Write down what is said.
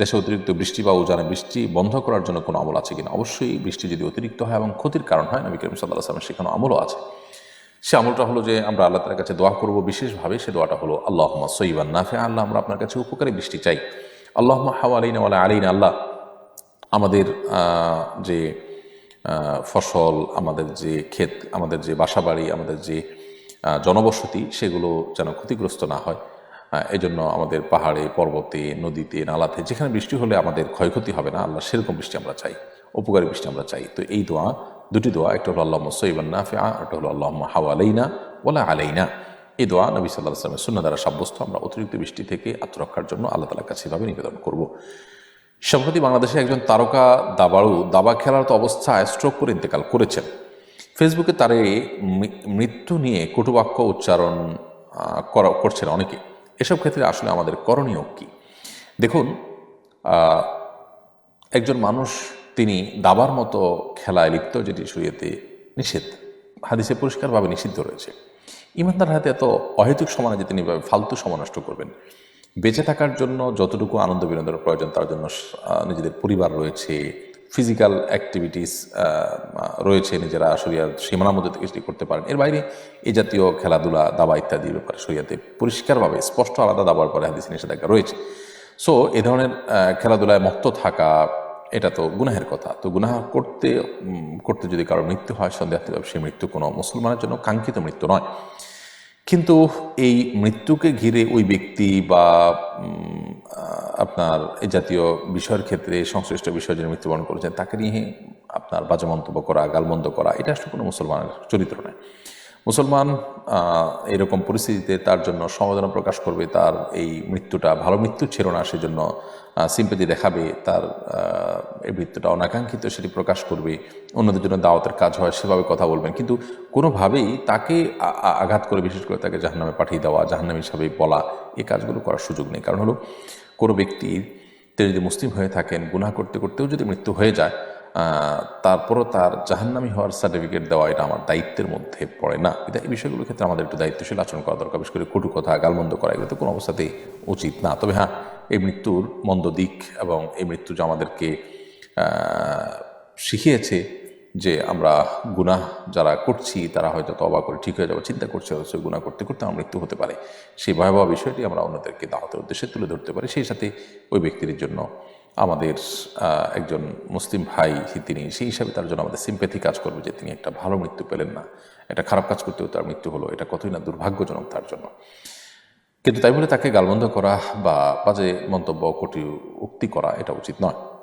দেশে অতিরিক্ত বৃষ্টি বা উজানে বৃষ্টি বন্ধ করার জন্য কোনো আমল আছে কিনা? অবশ্যই বৃষ্টি যদি অতিরিক্ত হয় এবং ক্ষতির কারণ হয়, নবী করিম সাল্লাহ আসলামের সেখানে আমলও আছে। সে আমলটা হলো যে আমরা আল্লাহ তালার কাছে দোয়া করব বিশেষভাবে, সে দোয়াটা হলো আল্লাহ সৈবান নাফে আল্লাহ আমরা আপনার কাছে উপকারী বৃষ্টি চাই। আল্লাহ হাওয়া আলীনা ওয়ালা আলীনা আল্লাহ আমাদের যে ফসল, আমাদের যে ক্ষেত, আমাদের যে বাসাবাড়ি, আমাদের যে জনবসতি, সেগুলো যেন ক্ষতিগ্রস্ত না হয়। আহ, এজন্য আমাদের পাহাড়ে পর্বতে নদীতে নালাতে যেখানে বৃষ্টি হলে আমাদের ক্ষয়ক্ষতি হবে না আল্লাহ সেরকম বৃষ্টি আমরা চাই উপকারী বৃষ্টি আমরা চাই। তো এই দোয়া দুটি দোয়া একটা হলো আল্লাহ সৈবান নাফিয়া একটা হলো আল্লাহ হাওয়া আলাইনা ওলা আলাইনা। এই দোয়া নবী সাল্লাহ আসলামের শূন্য দ্বারা সাব্যস্ত আমরা অতিরিক্ত বৃষ্টি থেকে আত্মরক্ষার জন্য আল্লাহ তালার কাছে এভাবে নিবেদন করব। সম্প্রতি বাংলাদেশে একজন তারকা দাবাড়ু দাবা খেলার তো অবস্থায় স্ট্রোক করে ইন্তেকাল করেছেন। ফেসবুকে তার এই মৃত্যু নিয়ে কটুবাক্য উচ্চারণ করা করছেন অনেকে। এসব ক্ষেত্রে আসলে আমাদের করণীয় কী? দেখুন একজন মানুষ তিনি দাবার মতো খেলায় লিপ্ত, যেটি শরীয়তে নিষেধ। হাদিসে পরিষ্কারভাবে নিষিদ্ধ রয়েছে। ইমানদার হাতে এত অহেতুক সমানে যে তিনি ফালতু সময় নষ্ট করবেন। বেঁচে থাকার জন্য যতটুকু আনন্দ বিনোদনের প্রয়োজন, তার জন্য নিজেদের পরিবার রয়েছে ফিজিক্যাল অ্যাক্টিভিটিস রয়েছে নিজেরা শরিয়ার সীমানার মধ্যে থেকে সেটি করতে পারেন। এর বাইরে এই জাতীয় খেলাধুলা, দাবা ইত্যাদির ব্যাপারে শরিয়াতে পরিষ্কারভাবে, স্পষ্ট আলাদা দাবার পরে হাদিস নিষেধাজ্ঞা রয়েছে। সো এ ধরনের খেলাধুলায় মত্ত থাকা, এটা তো গুনাহের কথা। তো গুনাহ করতে করতে যদি কারও মৃত্যু হয় সন্দেহাত্মকভাবে সেই মৃত্যু কোনো মুসলমানের জন্য কাঙ্ক্ষিত মৃত্যু নয়। কিন্তু এই মৃত্যুকে ঘিরে ওই ব্যক্তি বা আপনার এই জাতীয় বিষয়ের ক্ষেত্রে, সংশ্লিষ্ট বিষয় যিনি মৃত্যুবরণ করেছেন, তাকে নিয়ে আপনার বাজে মন্তব্য করা, গালমন্দ করা, এটা আসলে কোনো মুসলমানের চরিত্র নয়। মুসলমান এরকম পরিস্থিতিতে তার জন্য সমবেদনা প্রকাশ করবে, তার এই মৃত্যুটা, ভালো মৃত্যু ছিল না, সেজন্য সিম্পেতি দেখাবে, তার এই মৃত্যুটা অনাকাঙ্ক্ষিত সেটি প্রকাশ করবে, অন্যদের জন্য দাওয়াতের কাজ হয়, সেভাবে কথা বলবেন। কিন্তু কোনোভাবেই তাকে আঘাত করে, বিশেষ করে তাকে জাহান্নামে পাঠিয়ে দেওয়া, জাহান্নামী হিসাবে বলা এই কাজগুলো করার সুযোগ নেই। কারণ হলো কোনো ব্যক্তির তিনি যদি মুসলিম হয়ে থাকেন, গুনাহ করতে করতেও যদি মৃত্যু হয়ে যায় তারপরও তার জাহান্নামি হওয়ার সার্টিফিকেট দেওয়া এটা আমার দায়িত্বের মধ্যে পড়ে না। এটা এই বিষয়গুলোর ক্ষেত্রে আমাদের একটু দায়িত্বশীল আচরণ করা দরকার। বিশেষ করে কটু কথা, গালমন্দ করা, এগুলো তো কোনো অবস্থাতেই উচিত না। তবে হ্যাঁ এই মৃত্যুর মন্দ দিক এবং এই মৃত্যু যে আমাদেরকে শিখিয়েছে যে আমরা গুনাহ যারা করছি, তারা হয়তো তবা করে ঠিক হয়ে যাব, চিন্তা করছে, অথচ গুনাহ করতে করতে আমার মৃত্যু হতে পারে। সেই ভয়াবহ বিষয়টি আমরা অন্যদেরকে দাওয়াতের উদ্দেশ্যে তুলে ধরতে পারি। সেই সাথে ওই ব্যক্তির জন্য আমাদের একজন মুসলিম ভাই তিনি, সেই হিসাবে তার জন্য আমাদের সিম্পেথি কাজ করবে যে তিনি একটা ভালো মৃত্যু পেলেন না। একটা খারাপ কাজ করতেও তার মৃত্যু হলো। এটা কতই না দুর্ভাগ্যজনক তার জন্য। কিন্তু তাই বলে তাকে গালবন্ধ করা বা বাজে মন্তব্য, কটি উক্তি করা এটা উচিত নয়।